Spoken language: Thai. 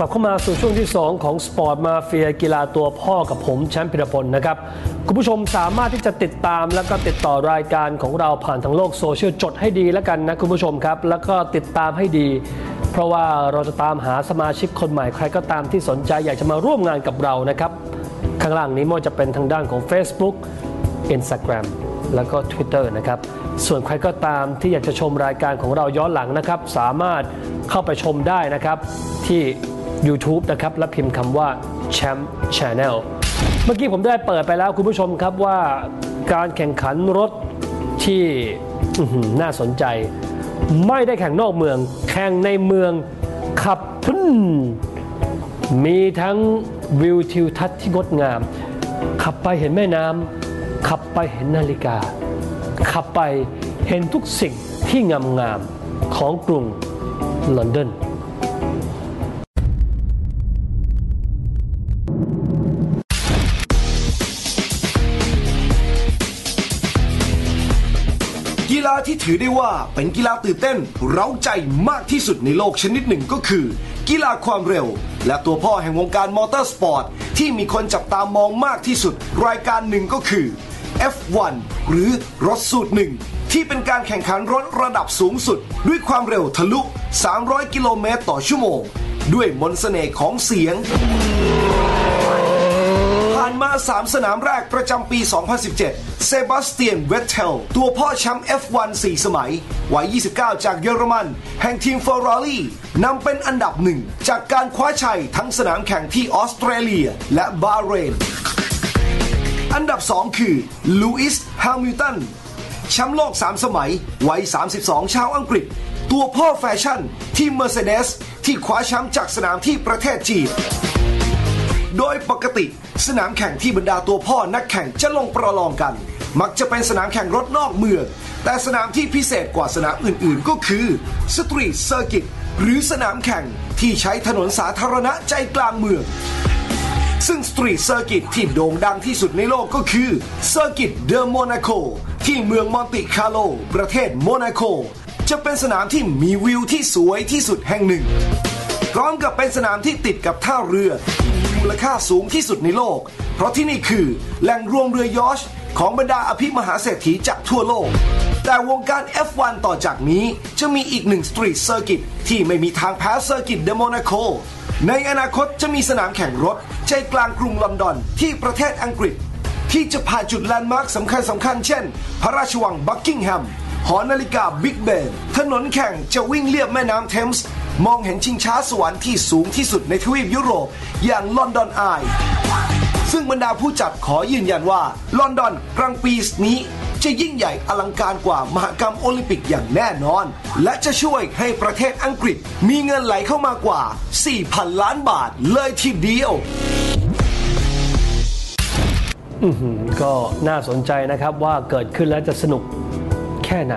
กลับเข้ามาสู่ช่วงที่ 2 ของสปอร์ตมาเฟียกีฬาตัวพ่อกับผมแชมป์พิรพลนะครับ คุณผู้ชมสามารถที่จะติดตามแล้วก็ติดต่อรายการของเราผ่านทางโลกโซเชียลจดให้ดีแล้วกันนะคุณผู้ชมครับ แล้วก็ติดตามให้ดี เพราะว่าเราจะตามหาสมาชิกคนใหม่ใครก็ตามที่สนใจอยากจะมาร่วมงานกับเรานะครับ ข้างล่างนี้ไม่ว่าจะเป็นทางด้านของ Facebook Instagram แล้วก็ Twitter นะครับ ส่วนใครก็ตามที่อยากจะชมรายการของเราย้อนหลังนะครับ สามารถเข้าไปชมได้นะครับที่ YouTube นะครับ และพิมพ์คำว่า Champ Channel เมื่อกี้ผมได้เปิดไปแล้วคุณผู้ชมครับว่าการแข่งขันรถที่น่าสนใจ ไม่ได้แข่งนอกเมือง แข่งในเมืองขับพุ่นมีทั้งวิวทิวทัศน์ที่งดงาม ขับไปเห็นแม่น้ำขับไปเห็นนาฬิกา ขับไปเห็นทุกสิ่งที่งามๆของกรุงลอนดอน กีฬาที่ถือได้ว่าเป็นกีฬาตื่นเต้นเร้าใจมากที่สุดในโลกชนิดหนึ่งก็คือ กีฬาความเร็ว และตัวพ่อแห่งวงการมอเตอร์สปอร์ตที่มีคนจับตามองมากที่สุด รายการหนึ่งก็คือ F1 หรือรถสูตรหนึ่งที่เป็นการแข่งขันรถระดับสูงสุด ด้วยความเร็วทะลุ 300 กิโลเมตรต่อชั่วโมง ด้วยมนต์เสน่ห์ของเสียง มา 3 สนามแรกประจำปี 2017 เซบาสเตียน เวตเทล ตัวพ่อแชมป์ F1 4 สมัย วัย 29 จากเยอรมัน แห่งทีม Ferrari นำเป็นอันดับหนึ่ง จากการคว้าชัยทั้งสนามแข่งที่ออสเตรเลีย และบาเรน อันดับ 2 คือลูอิสแฮมิลตันแชมป์โลก 3 สมัย วัย 32 ชาวอังกฤษ ตัวพ่อแฟชั่นที่ Mercedes ที่คว้าแชมป์จากสนามที่ประเทศจีน โดยปกติสนามแข่งที่บรรดาตัวพ่อนักแข่งจะลงประลองกัน มักจะเป็นสนามแข่งรถนอกเมือง แต่สนามที่พิเศษกว่าสนามอื่นๆ ก็คือสตรีทเซอร์กิตหรือสนามแข่งที่ใช้ถนนสาธารณะใจกลางเมือง ซึ่งสตรีทเซอร์กิตที่โด่งดังที่สุดในโลกก็คือเซอร์กิตเดอโมนาโกที่เมืองมอนติคาร์โล ประเทศโมนาโกจะเป็นสนามที่มีวิวที่สวยที่สุดแห่งหนึ่ง พร้อมกับเป็นสนามที่ติดกับท่าเรือที่ มูลค่าสูงที่สุดในโลก เพราะที่นี่คือแหล่งรวมเรือยอชของบรรดาอภิมหาเศรษฐีจากทั่วโลก แต่วงการ F1 ต่อจากนี้จะมีอีกหนึ่งสตรีทเซอร์กิตที่ไม่มีทางแพ้เซอร์กิตเดโมนาโกในอนาคตจะมีสนามแข่งรถ ใจกลางกรุงลอนดอนที่ประเทศอังกฤษ ที่จะผ่านจุดแลนด์มาร์คสำคัญสำคัญเช่น พระราชวังบักกิงแฮมหอนาฬิกาบิ๊กเบนถนนแข่งจะวิ่งเลียบแม่น้ำเทมส์ มองเห็นชิงช้าสวรรค์ที่สูงที่สุดในทวีปยุโรปอย่างลอนดอนไอซึ่งบรรดาผู้จัดขอยืนยันว่า ลอนดอนกลางปีนี้จะยิ่งใหญ่อลังการกว่ามหกรรมโอลิมปิกอย่างแน่นอน และจะช่วยให้ประเทศอังกฤษมีเงินไหลเข้ามากว่า 4,000 ล้านบาทเลยทีเดียวก็น่าสนใจนะครับว่าเกิดขึ้นแล้วจะสนุกแค่ไหน